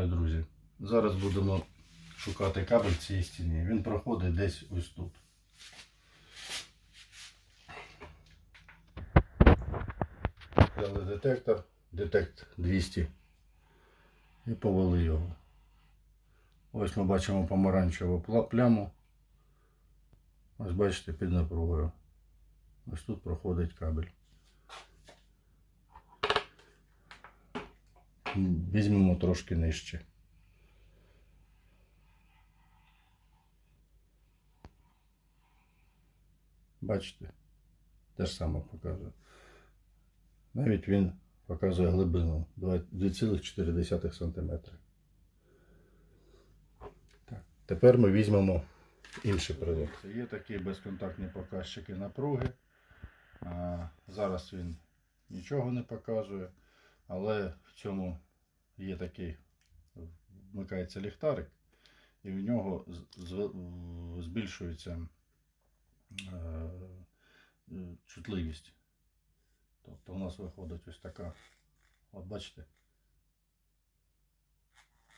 Вітаю, друзі! Зараз будемо шукати кабель в цій стіні. Він проходить десь ось тут. Взяли детектор, детект 200 і повели його. Ось ми бачимо помаранчеву пляму. Ось бачите під напругою. Ось тут проходить кабель. Візьмемо трошки нижче. Бачите? Те ж саме показує. Навіть він показує глибину 2,4 см. Так. Тепер ми візьмемо інший прилад. Є такі безконтактні показчики напруги. Зараз він нічого не показує. Але в цьому є такий, вмикається ліхтарик, і в нього збільшується е, чутливість. Тобто у нас виходить ось така, от бачите,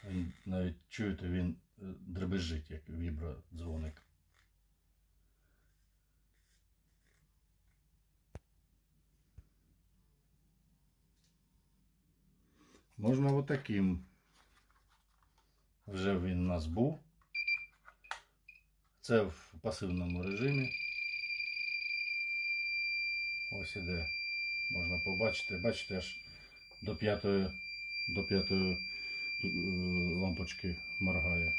він навіть чуєте, він е, дребезжить, як вібродзвоник. Можна отаким. Вже він у нас був. Це в пасивному режимі. Ось іде. Можна побачити. Бачите, аж до п'ятої до п'ятої е, лампочки моргає.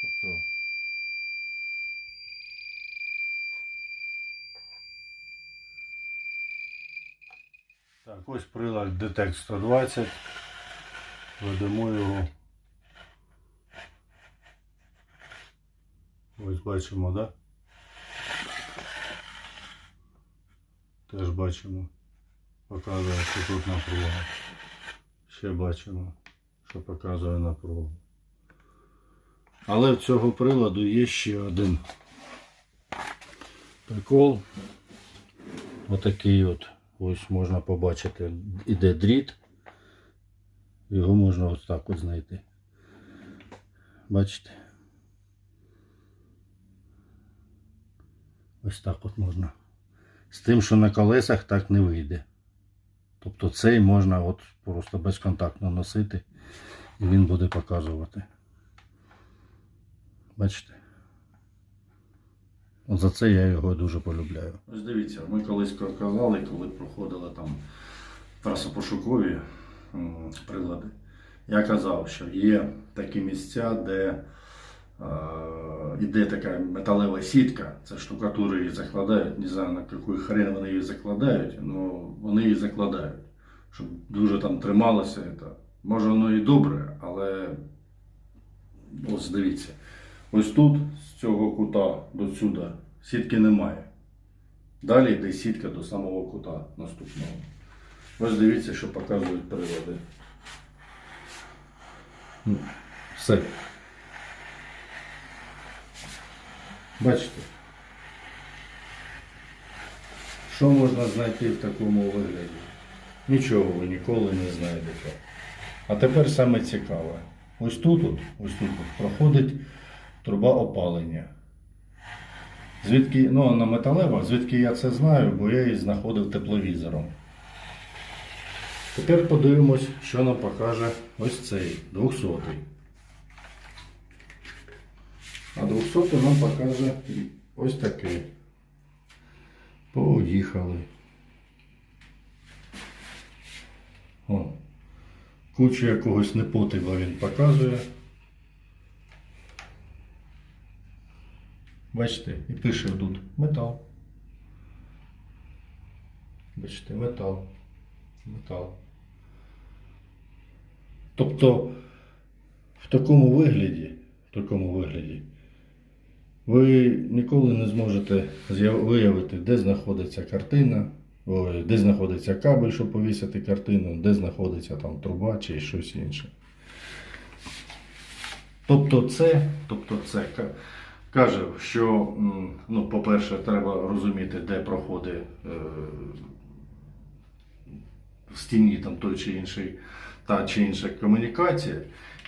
Тобто Так, ось прилад Детект 120. Ведемо його. Ось бачимо, да? Теж бачимо. Показує, що тут напруга. Ще бачимо, що показує напругу. Але в цього приладу є ще один прикол. Отакий от. Ось можна побачити, іде дріт. Його можна ось так от знайти. Бачите? Ось так от можна. З тим, що на колесах так не вийде. Тобто цей можна от просто безконтактно носити і він буде показувати. Бачите? За це я його дуже полюбляю. Ось дивіться, ми колись казали, коли проходили там трасопошукові прилади. Я казав, що є такі місця, де е, така металева сітка, це штукатури її закладають, не знаю на який хрен вони її закладають, але вони її закладають, щоб дуже там трималося. Може воно і добре, але ось дивіться. Ось тут, з цього кута до сюди, сітки немає. Далі йде сітка до самого кута наступного. Ось дивіться, що показують прилади. Ну, Все. Бачите? Що можна знайти в такому вигляді? Нічого ви ніколи не знайдете. А тепер саме цікаве. Ось тут, ось тут проходить труба опалення. Звідки, ну, на металева, звідки я це знаю, бо я її знаходив тепловізором. Тепер подивимось, що нам покаже ось цей 200. А 200 нам покаже ось такий. Поїхали. О, кучу якогось непотиба він показує. Бачите, і пише тут метал. Бачите, метал. Метал. Тобто в такому вигляді, в такому вигляді, ви ніколи не зможете виявити, де знаходиться картина, ой, де знаходиться кабель, щоб повісити картину, де знаходиться там труба чи щось інше. Тобто це, тобто це каже, що, ну, по-перше, треба розуміти, де проходить е, в стіні там той чи інший, та чи інша комунікація,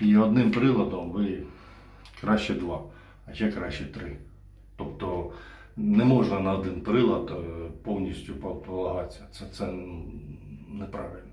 і одним приладом ви краще два, а ще краще три. Тобто не можна на один прилад е, повністю полагатися. Це, це неправильно.